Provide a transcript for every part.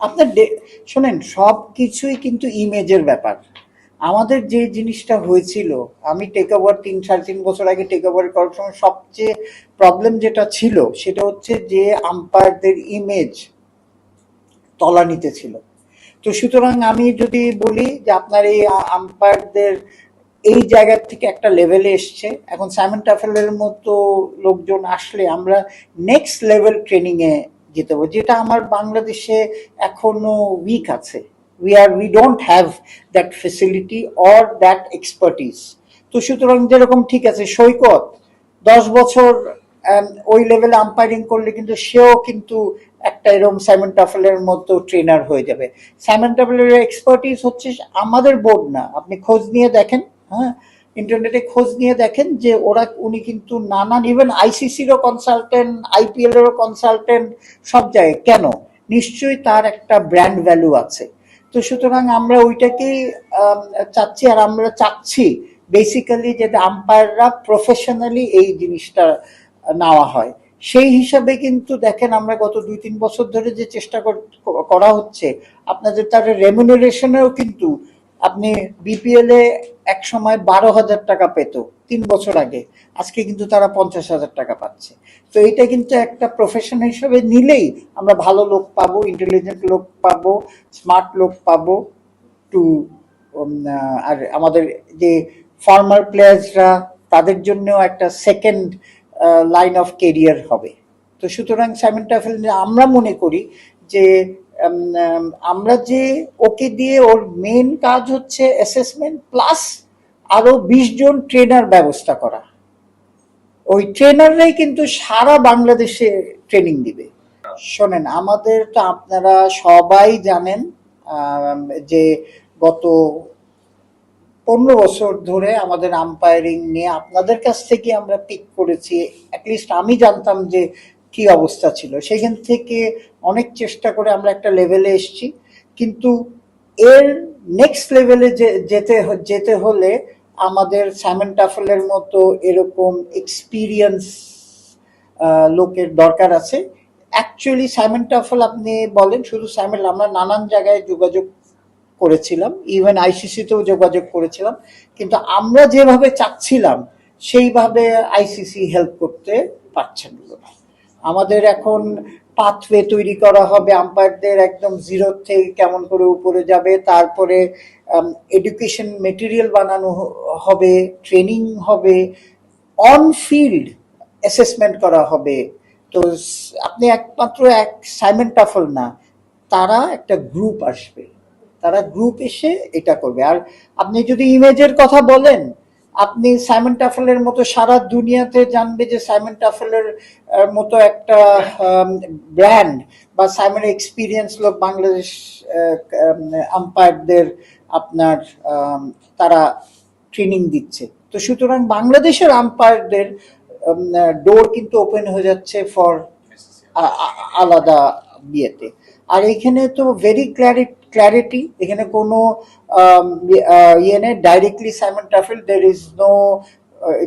আপনার শোনেন সব কিছুই কিন্তু ইমেজের ব্যাপার। আমাদের যে জিনিসটা হয়েছিল, আমি টেক ওভার তিন, সাড়ে তিন বছর আগে টেক ওভার করার সময় সবচেয়ে প্রবলেম যেটা ছিল, সেটা হচ্ছে যে আম্পায়ারদের ইমেজ তলানিতে ছিল। তো সুতরাং আমি যদি বলি যে আপনার এই আম্পায়ারদের এই জায়গার থেকে একটা লেভেলে এসছে। এখন সাইমন টাফেলের মতো লোকজন আসলে আমরা নেক্সট লেভেল ট্রেনিংয়ে যেতে পারব যেটা আমার বাংলাদেশে এখনও উইক আছে। We are we don't have that facility or that expertise তো সুতরাং যেরকম ঠিক আছে সৈকত দশ বছর আম, ওই লেভেলে আম্পায়ারিং করলে কিন্তু সেও কিন্তু একটা এরকম সাইমন টাফেলের মতো ট্রেনার হয়ে যাবে। সাইমন টাফেলের এক্সপার্টিস হচ্ছে আমাদের বোর্ড না। আপনি খোঁজ নিয়ে দেখেন হ্যাঁ? ইন্টারনেটে খোঁজ নিয়ে দেখেন যে ওরা, উনি কিন্তু নানান ইভেন আইসিসিরও কনসালটেন্ট আইপিএল এরও কনসালটেন্ট সব জায়গায়। কেন? নিশ্চয়ই তার একটা ব্র্যান্ড ভ্যালু আছে। তো সুতরাং আমরা ওইটাকেই চাচ্ছি আর আমরা চাচ্ছি বেসিক্যালি যে আম্পায়াররা প্রফেশনালি এই জিনিসটা নেওয়া হয়। সেই হিসাবে কিন্তু দেখেন আমরা গত দুই তিন বছর ধরে যে চেষ্টা করা হচ্ছে, আপনাদের তার রেমুনারেশনেও কিন্তু আপনি বিপিএল এ এক সময় বারো হাজার টাকা পেত, তিন বছর আগে। আজকে কিন্তু তারা পঞ্চাশ হাজার টাকা পাচ্ছে। তো এটা কিন্তু একটা প্রফেশন হিসেবে নিলেই আমরা ভালো লোক পাবো ইন্টেলিজেন্ট লোক পাবো স্মার্ট লোক পাবো টু আর আমাদের যে ফর্মার প্লেয়ার্সরা তাদের জন্যও একটা সেকেন্ড লাইন অফ কেরিয়ার হবে। তো সুতরাং সাইমন আমরা মনে করি যে আমরা যে ওকে দিয়ে ওর মেন কাজ হচ্ছে অ্যাসেসমেন্ট প্লাস আরও বিশ জন ট্রেনার ব্যবস্থা করা। ওই ট্রেনাররাই কিন্তু সারা বাংলাদেশে ট্রেনিং দিবে। শোনেন, আমাদের তো আপনারা সবাই জানেন যে গত পনেরো বছর ধরে আমাদের আম্পায়ারিং নিয়ে আপনাদের কাছ থেকে আমরা পিক করেছি। অ্যাটলিস্ট আমি জানতাম যে কি অবস্থা ছিল। সেখান থেকে অনেক চেষ্টা করে আমরা একটা লেভেলে এসেছি। কিন্তু এর নেক্সট লেভেলে যেতে যেতে হলে আমাদের স্যামন টাফেলের মতো এরকম এক্সপিরিয়েন্স লোকের দরকার আছে। অ্যাকচুয়ালি সাইমন টাফেল আপনি বলেন, শুধু সাইমন আমরা নানান জায়গায় যোগাযোগ করেছিলাম। ইভেন আইসিসিতেও যোগাযোগ করেছিলাম। কিন্তু আমরা যেভাবে চাচ্ছিলাম, সেইভাবে আইসিসি হেল্প করতে পারছেন না। আমাদের এখন পাথওয়ে তৈরি করা হবে আম্পায়ারদের একদম জিরো থেকে কেমন করে উপরে যাবে, তারপরে এডুকেশন মেটেরিয়াল বানানো হবে ট্রেনিং হবে অন ফিল্ড অ্যাসেসমেন্ট করা হবে। তো আপনি একমাত্র এক সাইমন টাফল না, তারা একটা গ্রুপ আসবে। তারা গ্রুপ এসে এটা করবে। আর আপনি যদি ইমেজের কথা বলেন আপনি সাইমন টাফেলের মতো সারা দুনিয়াতে জানবে যে সাইমন টাফেলের মতো একটা ব্র্যান্ড বা সাইমন এক্সপিরিয়েন্স লোক বাংলাদেশ আম্পায়ারদের আপনার তারা ট্রেনিং দিচ্ছে। তো সুতরাং বাংলাদেশের আম্পায়ারদের ডোর কিন্তু ওপেন হয়ে যাচ্ছে ফর আলাদা বিয়েতে আর এখানে তো ভেরি ক্ল্যারিটি এখানে কোনো ইয়ে- নেই ডাইরেক্টলি সাইমন ট্রাফেল দের ইজ নো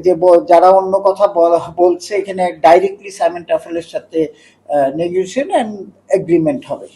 যে যারা অন্য কথা বলা- বলছে, এখানে ডাইরেক্টলি সাইমন ট্রাফেলের সাথে নেগোসিয়েশন অ্যান্ড এগ্রিমেন্ট হবে।